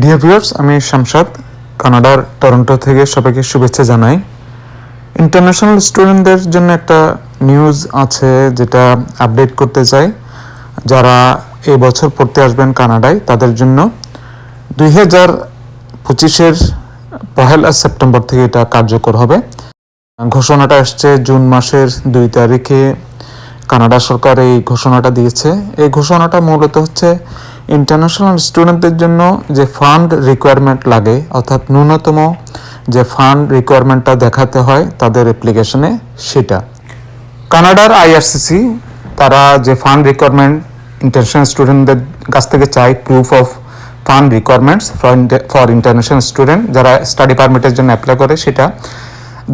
Dear viewers আমি শামশাদ, কানাডার Toronto থেকে সবাইকে শুভেচ্ছা জানাই। ইন্টারন্যাশনাল স্টুডেন্টদের জন্য একটা নিউজ আছে যেটা আপডেট করতে চাই। যারা এই বছর পড়তে আসবেন কানাডায়, তাদের জন্য। দুই হাজার পঁচিশের পহেলা সেপ্টেম্বর থেকে এটা কার্যকর হবে। ঘোষণাটা আসছে জুন মাসের দুই তারিখে। কানাডা সরকার এই ঘোষণাটা দিয়েছে। এই ঘোষণাটা মূলত হচ্ছে ইন্টারন্যাশনাল স্টুডেন্টদের জন্য যে ফান্ড রিকোয়ারমেন্ট লাগে, অর্থাৎ ন্যূনতম যে ফান্ড রিকোয়ারমেন্টটা দেখাতে হয় তাদের অ্যাপ্লিকেশনে সেটা। কানাডার আইআরসিসি তারা যে ফান্ড রিকোয়ারমেন্ট ইন্টারন্যাশনাল স্টুডেন্টদের কাছ থেকে চায় proof of fund requirements for international student যারা স্টাডি পারমিটের জন্য অ্যাপ্লাই করে, সেটা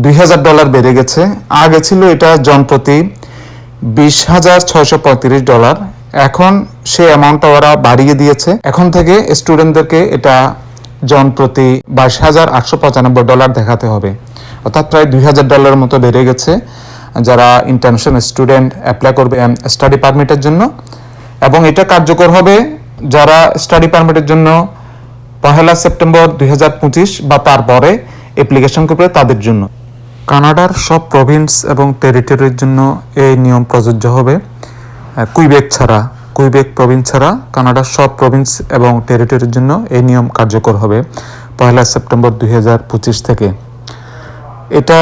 দুই হাজার ডলার বেড়ে গেছে। আগে ছিল এটা জনপ্রতি বিশ হাজার ছয়শো পঁয়ত্রিশ ডলার। এখন সে অ্যামাউন্টটা ওরা বাড়িয়ে দিয়েছে। এখন থেকে স্টুডেন্টদেরকে এটা জন প্রতি বাইশ হাজার আটশো পঁচানব্বই ডলার দেখাতে হবে। অর্থাৎ প্রায় দুই হাজার ডলারের মতো বেড়ে গেছে যারা ইন্টারন্যাশনাল স্টুডেন্ট অ্যাপ্লাই করবে স্টাডি পারমিটের জন্য। এবং এটা কার্যকর হবে যারা স্টাডি পারমিটের জন্য পহেলা সেপ্টেম্বর দুই হাজার পঁচিশ বা তারপরে অ্যাপ্লিকেশন করবে তাদের জন্য। কানাডার সব প্রভিন্স এবং টেরিটরির জন্য এই নিয়ম প্রযোজ্য হবে। কুইবেক ছাড়া, কুইবেক প্রভিন্স ছাড়া কানাডার সব প্রভিন্স এবং টেরিটরির জন্য এই নিয়ম কার্যকর হবে পহেলা সেপ্টেম্বর দুই হাজার পঁচিশ থেকে। এটা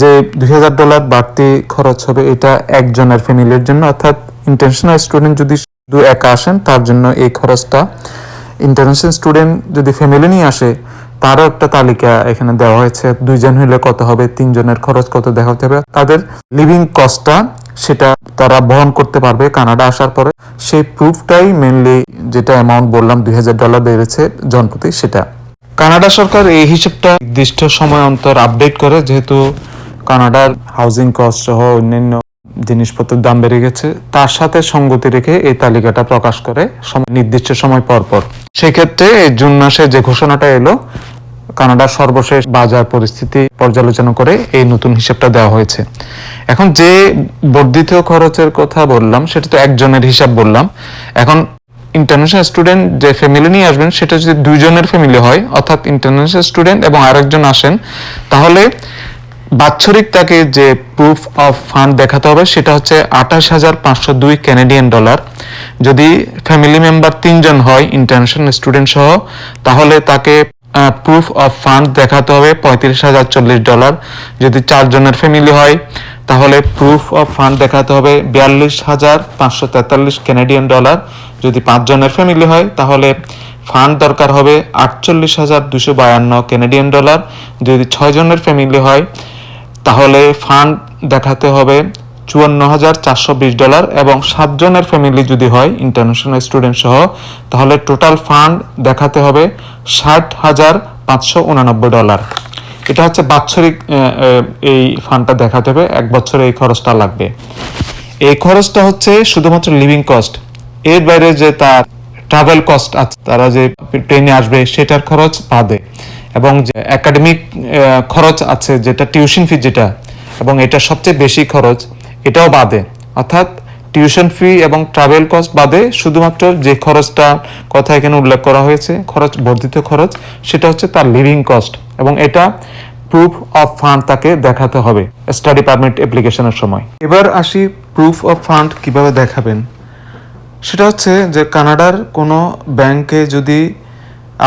যে দুই হাজার ডলার বাড়তি খরচ হবে, এটা একজনের ফ্যামিলির জন্য, অর্থাৎ ইন্টারন্যাশনাল স্টুডেন্ট যদি শুধু একা আসেন, তার জন্য এই খরচটা। ইন্টারন্যাশনাল স্টুডেন্ট যদি ফ্যামিলি নিয়ে আসে, তারও একটা তালিকা এখানে দেওয়া হয়েছে, দুইজন হলে কত হবে, তিনজনের খরচ কত দেখাতে হবে, তাদের লিভিং কস্টটা সেটা তারা বহন করতে পারবে কানাডা আসার পরে। সেই প্রুফটাই মেনলি যেটা অ্যামাউন্ট বললাম দুই হাজার ডলার বেড়েছে জনপ্রতি সেটা। কানাডা সরকার এই হিসেবটা নির্দিষ্ট সময় অন্তর আপডেট করে, যেহেতু কানাডার হাউজিং কস্ট সহ অন্যান্য জিনিসপত্রের দাম বেড়ে গেছে, তার সাথে সঙ্গতি রেখে এই তালিকাটা প্রকাশ করে নির্দিষ্ট সময় পর পর। সেক্ষেত্রে জুন মাসে যে ঘোষণাটা এলো কানাডার সর্বশেষ বাজার পরিস্থিতি পর্যালোচনা করে এই নতুন হিসাবটা দেওয়া হয়েছে। এখন যে বর্ধিত খরচের কথা বললাম, সেটা তো একজনের হিসাব বললাম। এখন ইন্টারন্যাশনাল স্টুডেন্ট যে ফ্যামিলি নিয়ে আসবেন, সেটা যদি দুইজনের ফ্যামিলি হয়, অর্থাৎ ইন্টারন্যাশনাল স্টুডেন্ট এবং আরেকজন আসেন, তাহলে বাৎসরিক তাকে যে প্রুফ অফ ফান্ড দেখাতে হবে, সেটা হচ্ছে আঠাশ হাজার পাঁচশো দুই ক্যানাডিয়ান ডলার যদি ফ্যামিলি মেম্বার তিনজন হয় ইন্টারন্যাশনাল স্টুডেন্ট সহ, তাহলে তাকে প্রুফ অফ ফান্ড দেখাতে হবে, পঁয়ত্রিশ হাজার চল্লিশ ডলার যদি চারজনের ফ্যামিলি হয়, তাহলে প্রুফ অফ ফান্ড দেখাতে হবে, বিয়াল্লিশ হাজার পাঁচশো তেতাল্লিশ ক্যানাডিয়ান ডলার যদি পাঁচজনের ফ্যামিলি হয়, তাহলে ফান্ড দরকার হবে আটচল্লিশ হাজার দুশো বায়ান্ন ক্যানাডিয়ান ডলার যদি ছয় জনের ফ্যামিলি হয়, তাহলে ফান্ড দেখাতে হবে চুয়ান্ন হাজার চারশো বিশ ডলার এবং সাতজনের ফ্যামিলি যদি হয় ইন্টারন্যাশনাল স্টুডেন্ট সহ, তাহলে টোটাল ফান্ড দেখাতে হবে ষাট হাজার পাঁচশো উনানব্বই ডলার। এটা হচ্ছে বাৎসরিক এই ফান্ডটা দেখাতে হবে, এক বছরে এই খরচটা লাগবে। এই খরচটা হচ্ছে শুধুমাত্র লিভিং কস্ট এর বাইরে যে তার ট্রাভেল কস্ট আছে, তারা যে ট্রেনে আসবে, সেটার খরচ বাদে। এবং যে একাডেমিক খরচ আছে, যেটা টিউশন ফি যেটা, এবং এটা সবচেয়ে বেশি খরচ এটাও বাদে। অর্থাৎ টিউশন ফি এবং ট্রাভেল কস্ট বাদে শুধুমাত্র যে খরচটা কথা এখানে উল্লেখ করা হয়েছে, খরচ, বর্ধিত খরচ, সেটা হচ্ছে তার লিভিং কস্ট এবং এটা প্রুফ অফ ফান্ড তাকে দেখাতে হবে স্টাডি পারমিট অ্যাপ্লিকেশনের সময়। এবার আসি প্রুফ অফ ফান্ড কীভাবে দেখাবেন? সেটা হচ্ছে যে কানাডার কোনো ব্যাংকে যদি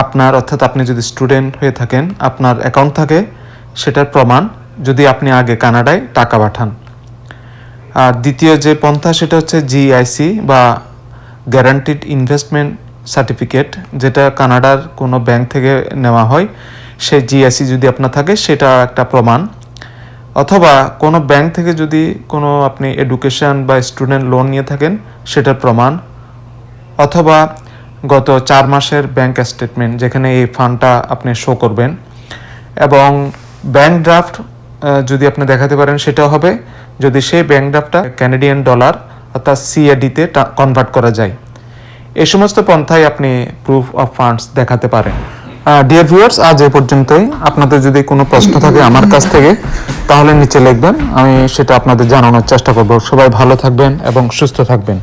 আপনার, অর্থাৎ আপনি যদি স্টুডেন্ট হয়ে থাকেন, আপনার অ্যাকাউন্ট থাকে, সেটার প্রমাণ যদি আপনি আগে কানাডায় টাকা পাঠান। আর দ্বিতীয় যে পন্থা সেটা হচ্ছে জিআইসি বা গ্যারান্টিড ইনভেস্টমেন্ট সার্টিফিকেট যেটা কানাডার কোনো ব্যাংক থেকে নেওয়া হয়। সেই জিআইসি যদি আপনার থাকে, সেটা একটা প্রমাণ। অথবা কোনো ব্যাংক থেকে যদি কোনো আপনি এডুকেশন বা স্টুডেন্ট লোন নিয়ে থাকেন, সেটার প্রমাণ। অথবা গত চার মাসের ব্যাংক স্টেটমেন্ট যেখানে এই ফান্ডটা আপনি শো করবেন। এবং ব্যাংক ড্রাফট যদি আপনি দেখাতে পারেন সেটা হবে। যদি সেই ব্যাংক ড্রাফটটা ক্যানাডিয়ান ডলার অর্থাৎ সিএডিতে কনভার্ট করা যায়। এ সমস্ত পন্থায় আপনি প্রুফ অফ ফান্ডস দেখাতে পারেন। ডিয়ার ভিউয়ার্স আজ এ পর্যন্তই। আপনাদের যদি কোনো প্রশ্ন থাকে আমার কাছ থেকে, তাহলে নিচে লিখবেন। আমি সেটা আপনাদের জানানোর চেষ্টা করব। সবাই ভালো থাকবেন এবং সুস্থ থাকবেন।